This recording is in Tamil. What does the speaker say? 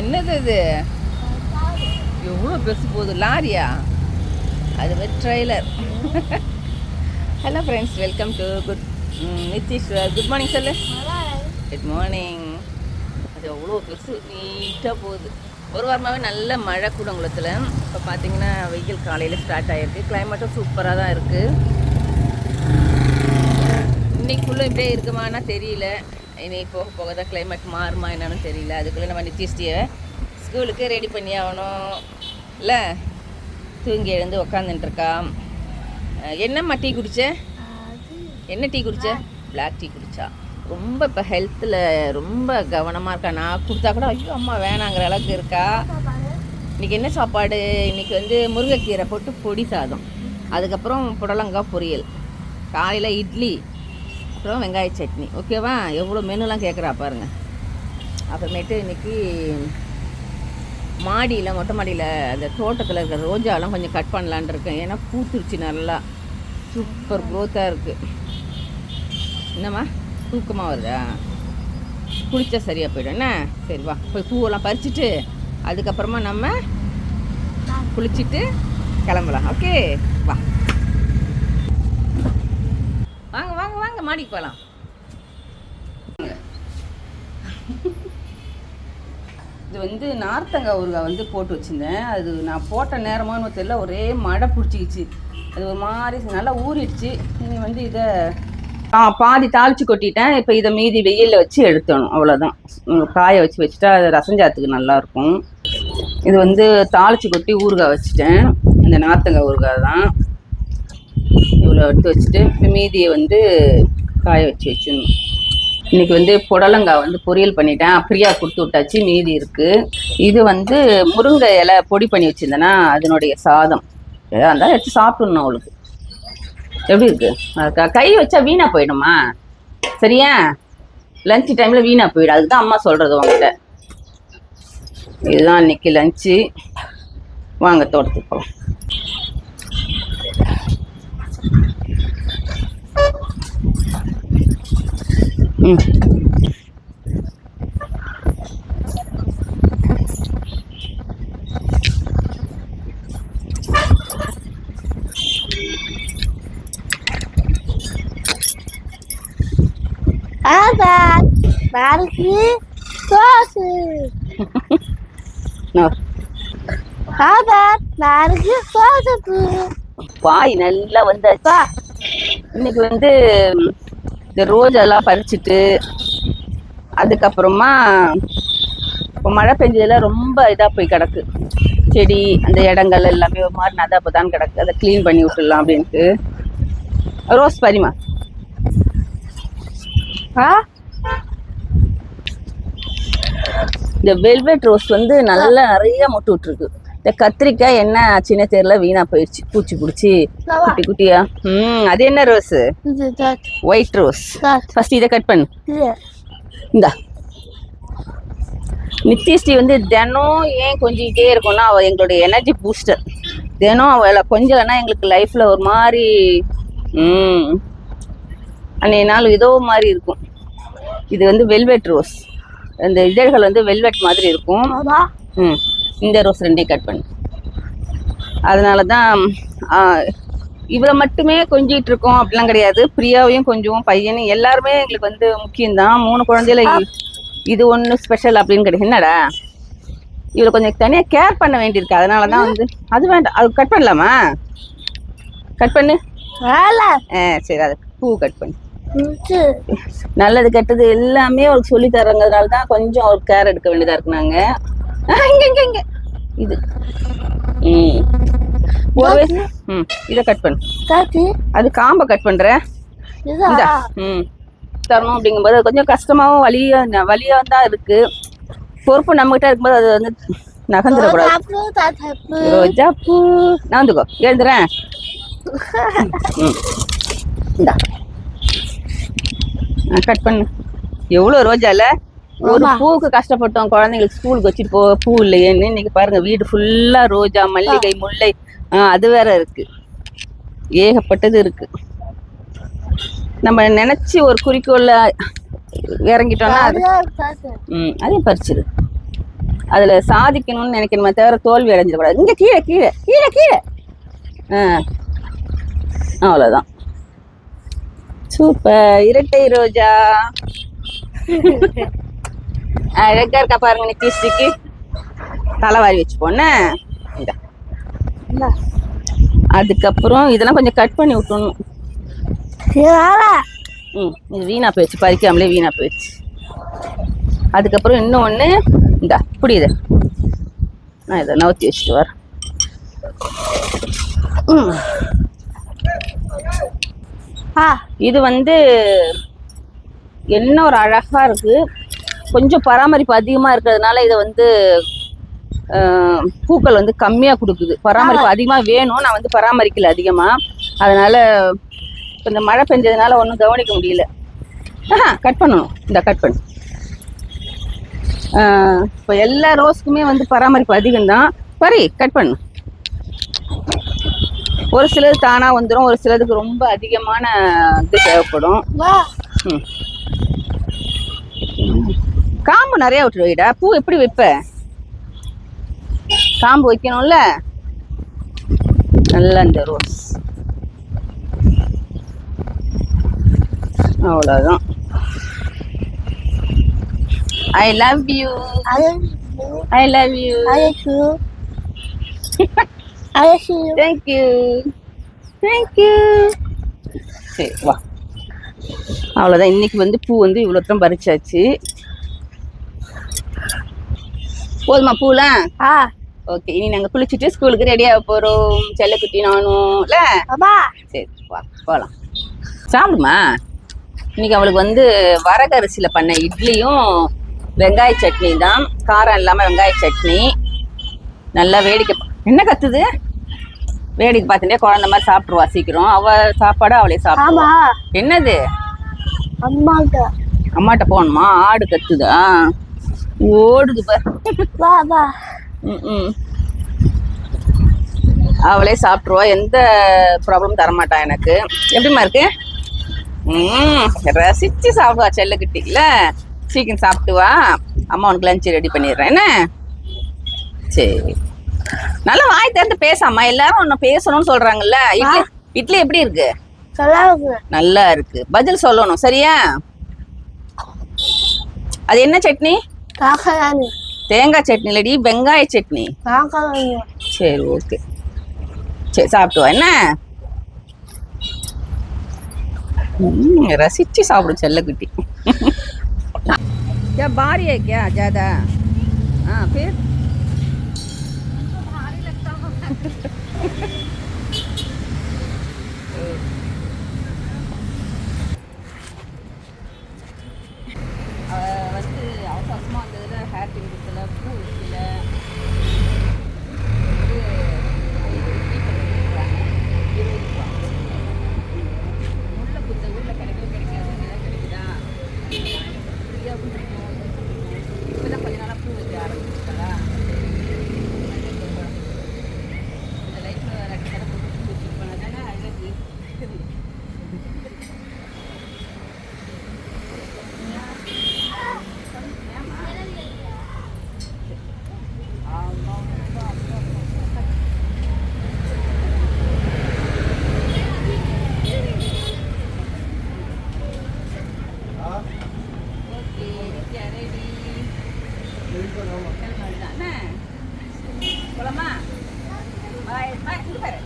என்னது இது? எவ்வளோ பெருசு போகுது லாரியா? அது மாதிரி trailer hello friends welcome to good Nitish good morning சொல்லு. குட் மார்னிங் அது எவ்வளோ பெருசு நீட்டாக போகுது. ஒரு வாரமாகவே நல்ல மழை கூடங்குளத்தில் இப்போ பார்த்தீங்கன்னா வெயில் காலையில் ஸ்டார்ட் ஆகிருக்கு கிளைமேட்டும் சூப்பராக தான் இருக்குது இன்னைக்குள்ளே இப்படியே இருக்குமானா தெரியல. இனி போக போக தான் கிளைமேட் மாறுமா என்னன்னு தெரியல. அதுக்குள்ளே நம்ம நித்திஷ்டியை ஸ்கூலுக்கு ரெடி பண்ணி ஆகணும் இல்லை தூங்கி எழுந்து உக்காந்துட்டுருக்கா என்னம்மா டீ குடிச்ச? என்ன டீ குடிச்ச? பிளாக் டீ குடிச்சா. ரொம்ப இப்போ ஹெல்த்தில் ரொம்ப கவனமாக இருக்கா. நான் கொடுத்தா கூட ஐயோ அம்மா வேணாங்கிற அளவுக்கு இருக்கா. இன்றைக்கி என்ன சாப்பாடு? இன்றைக்கி வந்து முருங்கைக்கீரை போட்டு பொடி சாதம். அதுக்கப்புறம் புடலங்காய் பொரியல். காலையில் இட்லி. அப்புறம் வெங்காய சட்னி. ஓகேவா எவ்வளோ மெனுலாம் கேட்குறா பாருங்கள் அப்புறமேட்டு இன்னைக்கு மாடியில் மொட்டை மாடியில் அந்த தோட்டத்தில் இருக்கிற ரோஜாலாம் கொஞ்சம் கட் பண்ணலான் இருக்கேன். ஏன்னா பூத்துருச்சு நல்லா. சூப்பர் க்ரோத்தாக இருக்குது என்னம்மா? தூக்கமாக வருதா? குளித்தா சரியாக போயிடும். என்ன? சரி வா போய் பூவெல்லாம் பறிச்சுட்டு அதுக்கப்புறமா நம்ம குளிச்சுட்டு கிளம்பலாம். ஓகே வா வாங்க வாங்க வாங்க மாடிக்கு போகலாம் இது வந்து நார்த்தங்காய் ஊறுகாய் வந்து போட்டு வச்சுருந்தேன். அது நான் போட்ட நேரமானு தெரியல ஒரே மழை பிடிச்சிக்கிச்சு. அது ஒரு மாதிரி நல்லா ஊறிடுச்சு. இனி வந்து இதை ஆ பாதி தாளித்து கொட்டிட்டேன். இப்போ இதை மீதி வெயிலில் வச்சு எடுத்தணும் அவ்வளோதான் உம், காய வச்சு வச்சுட்டா அது ரசஞ்சாத்துக்கு நல்லாயிருக்கும் இது வந்து தாளித்து கொட்டி ஊறுகாய் வச்சுட்டேன். இந்த நார்த்தங்காய் ஊறுகாய் தான். இவ்வளோ எடுத்து வச்சுட்டு இப்போ மீதியை வந்து காய வச்சு வச்சிடணும். இன்னைக்கு வந்து புடலங்காய் வந்து பொரியல் பண்ணிட்டேன். பிரியா கொடுத்து விட்டாச்சு. மீதி இருக்கு. இது வந்து முருங்கை இலை பொடி பண்ணி வச்சிருந்தேன்னா அதனுடைய சாதம். எதாக இருந்தாலும் எடுத்து சாப்பிடணும் அவளுக்கு. எப்படி இருக்கு? கை வச்சா வீணா போயிடுமா? சரியா? லஞ்ச் டைம்ல வீணா போயிடும் அதுக்கு தான் அம்மா சொல்றது உங்ககிட்ட இதுதான் இன்னைக்கு லஞ்சு வாங்க தோட்டத்துக்கு போகலாம் ம் Sosu. நான் Abad, Barki, Sosu. பாய் நல்லா வந்தாச்சா இன்னைக்கு வந்து இந்த இந்த ரோஜெல்லாம் பறிச்சுட்டு அதுக்கப்புறமா இப்போ மழை பெஞ்சதெல்லாம் ரொம்ப இதாக போய் கிடக்கு. செடி அந்த இடங்கள் எல்லாமே ஒரு மாதிரி நதாப்பதான் கிடக்கு. அதை க்ளீன் பண்ணி விட்டுடலாம் அப்படின்ட்டு. ரோஸ் பரிமா ஆ? இந்த வெல்வெட் ரோஸ் வந்து நல்லா நிறைய மொட்டு விட்டுருக்கு. இந்த கத்திரிக்காய் என்ன ஆச்சுன்னே தெரியல வீணா போயிடுச்சு பூச்சி பிடிச்சி குட்டி குட்டியா. ம் அது என்ன ரோஸ்? ஒயிட் ரோஸ் ஃபர்ஸ்ட் இதை கட் பண்ணு. இந்தா. நித்யஸ்ரீ வந்து தினம் ஏன் கொஞ்சிக்கிட்டே இருக்கும்னா அவள் எங்களுடைய எனர்ஜி பூஸ்டர் தினம் அவளை கொஞ்சம்னா எங்களுக்கு லைஃப்பில் ஒரு மாதிரி ம் அன்றைய நாள் ஏதோ மாதிரி இருக்கும். இது வந்து வெல்வெட் ரோஸ் இந்த இதழ்கள் வந்து வெல்வெட் மாதிரி இருக்கும். ம். இந்த ரோஸ் ரெண்டையும் கட் பண்ணு. அதனால தான் ஆ, இவளை மட்டுமே கொஞ்சிட்டு இருக்கோம் அப்படிலாம் கிடையாது. பிரியாவையும் கொஞ்சம் பையனும் எல்லாருமே எங்களுக்கு வந்து முக்கியம்தான். மூணு குழந்தையில இது ஒன்று ஸ்பெஷல் அப்படின்னு கிடையாது. என்னடா? இவளை கொஞ்சம் தனியாக கேர் பண்ண வேண்டியிருக்கு. அதனால தான் வந்து அது வேண்டாம். அது கட் பண்ணலாமா? கட் பண்ணு. ஆ சரி அது பூ கட் பண்ணு. நல்லது கெட்டது எல்லாமே அவளுக்கு சொல்லி தரங்கிறதுனால தான் கொஞ்சம் அவளுக்கு கேர் எடுக்க வேண்டியதா இருக்கு நாங்க ஆ, இங்க இங்க இது. ஒரு வயசு. ம் இதை கட் பண்ணு. தாத்தி அது காம்பை கட் பண்ற. இதா? ம். தரணும் அப்படிங்கும்போது அது கொஞ்சம் கஷ்டமாவும் வலியா ந- வலியா தான் இருக்கு. பொறுப்பு நம்மகிட்ட இருக்கும்போது அது வந்து நகர்ந்துடக்கூடாது தாப்பு தாப்பு ரோஜா பூ நான் வந்துக்கோ எழுந்துறேன் இந்தா. கட் பண்ணு. எவ்வளோ ரோஜா இல்ல ஒரு. பூவுக்கு கஷ்டப்பட்டோம் குழந்தைங்களுக்கு ஸ்கூலுக்கு வச்சுட்டு போ பூ இல்லையேன்னு இன்னைக்கு பாருங்க வீடு ஃபுல்லா ரோஜா மல்லிகை முல்லை. அது வேற இருக்கு. ஏகப்பட்டது இருக்கு. நம்ம நினைச்சு ஒரு குறிக்கோள்ல இறங்கிட்டோம்னா அது ம் அதையும் பறிச்சிரு. அதுல சாதிக்கணும்னு நினைக்கணுமே தவிர தோல்வி அடைஞ்சிடக்கூடாது. இங்க கீழே கீழே கீழே கீழே. ஆ. அவ்வளோதான் சூப்பர். இரட்டை ரோஜா. அழகா இருக்கா பாருங்க நித்திஷ்டிக்கு தலைவாரி வச்சு போன இந்த. அதுக்கப்புறம் இதெல்லாம் கொஞ்சம் கட் பண்ணி விட்டுணும். ம் இது வீணா போயிடுச்சு. பறிக்காமலே வீணா போயிடுச்சு. அதுக்கப்புறம் இன்னொன்று இந்தா புரியுது. நான் இதை நவுத்தி வச்சுட்டு வரேன். இது வந்து என்ன ஒரு அழகா இருக்கு. கொஞ்சம் பராமரிப்பு அதிகமா இருக்கிறதுனால இதை வந்து பூக்கள் வந்து கம்மியா கொடுக்குது. பராமரிப்பு அதிகமா வேணும். நான் வந்து பராமரிக்கல அதிகமா. அதனால இந்த மழை பெஞ்சதுனால ஒன்றும் கவனிக்க முடியல. ஆஹா கட் பண்ணணும். இந்த கட் பண்ணு. இப்போ எல்லா ரோஸ்க்குமே வந்து பராமரிப்பு அதிகம்தான். சரி கட் பண்ணு. ஒரு சிலது தானா வந்துடும் ஒரு சிலதுக்கு ரொம்ப அதிகமான இது தேவைப்படும். வா. ம். காம்பு நிறைய விட்டு வைடா பூ எப்படி வைப்ப? காம்பு வைக்கணும்ல? நல்ல இந்த ரோஸ். அவ்வளோதான் I love you I love you அழைச்சு அழைச்சு தேங்க்யூ தேங்க்யூ சரி வா. அவ்வளோதான் இன்னைக்கு வந்து பூ வந்து இவ்வளோத்தரம் பறிச்சாச்சு. போதுமா பூலாம் ஆ. ஓகே இனி நாங்கள் குளிச்சுட்டு ஸ்கூலுக்கு ரெடியாக போகிறோம் செல்லக்குட்டி நானும்ல சரி வா போகலாம் சாப்பிடுமா? இன்னைக்கு அவளுக்கு வந்து வரகரிசியில் பண்ண இட்லியும் வெங்காய சட்னி தான். காரம் இல்லாமல் வெங்காய சட்னி. நல்லா வேடிக்கை என்ன கத்துது? வேடிக்கை பார்த்துட்டே குழந்த மாதிரி சாப்பிட்ருவா சீக்கிரம். அவ சாப்பாடு அவளே சாப்பிடுவா. என்னது? அம்மாட்ட. அம்மாட்ட போகணுமா? ஆடு கத்துதா? ஓடுது பார். வா ம் அவளே சாப்பிட்ருவா. எந்த ப்ராப்ளமும் தரமாட்டா எனக்கு. எப்படிம்மா இருக்கு? ம் ரசிச்சு சாப்பிடுவா செல்லக்குட்டி இல்ல சீக்கிரம் சாப்பிட்டு வா அம்மா உனக்கு லஞ்ச் ரெடி பண்ணிடுறேன். என்ன? சரி. நல்லா வாய் திறந்து பேசாமா எல்லாரும் ஒன்று பேசணும்னு சொல்றாங்கல்ல. இட்லி இட்லி எப்படி இருக்கு? நல்லா இருக்கு. பதில் சொல்லணும். சரியா? அது என்ன சட்னி? காக்கலானு தேங்காய் சட்னி இல்லடி வெங்காய சட்னி. காக்கலானு சரி ஓகே. சரி சாப்பிட்டு என்ன? ரசிச்சு சாப்பிடும் செல்லக்குட்டி. பாரியா ஜாதா? ஆ பேர்? போலாமா பாய் பாய் இங்க பாரு